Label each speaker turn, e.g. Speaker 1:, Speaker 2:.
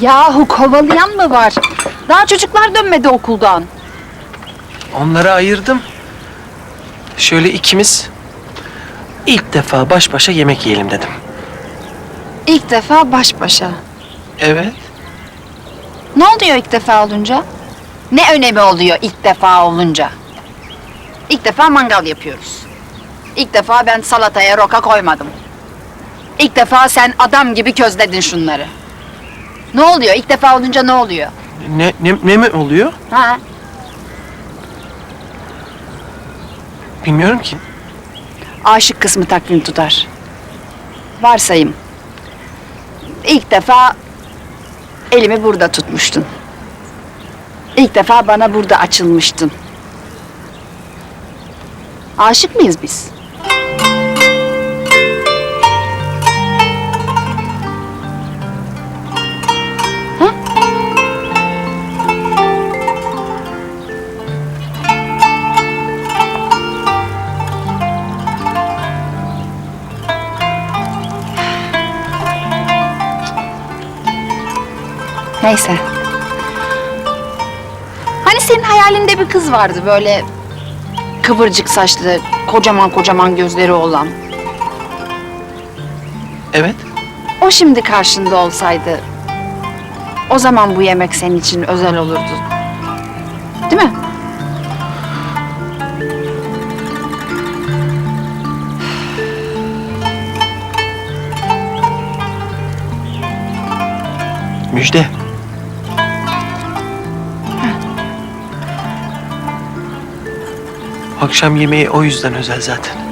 Speaker 1: Yahu kovalayan mı var? Daha çocuklar dönmedi okuldan.
Speaker 2: Onları ayırdım. Şöyle ikimiz ilk defa baş başa yemek yiyelim dedim.
Speaker 1: İlk defa baş başa.
Speaker 2: Evet.
Speaker 1: Ne oluyor ilk defa olunca? Ne önemi oluyor ilk defa olunca? İlk defa mangal yapıyoruz. İlk defa ben salataya roka koymadım. İlk defa sen adam gibi közledin şunları. Ne oluyor? İlk defa olunca ne oluyor?
Speaker 2: Ne, ne, ne mi oluyor?
Speaker 1: Ha?
Speaker 2: Bilmiyorum ki.
Speaker 1: Aşık kısmı takvim tutar. Varsayım. İlk defa elimi burada tutmuştun. İlk defa bana burada açılmıştın. Aşık mıyız biz? Neyse. Hani senin hayalinde bir kız vardı böyle kıvırcık saçlı, kocaman kocaman gözleri olan.
Speaker 2: Evet.
Speaker 1: O şimdi karşında olsaydı o zaman bu yemek senin için özel olurdu. Değil mi?
Speaker 2: Müjde. Akşam yemeği o yüzden özel zaten.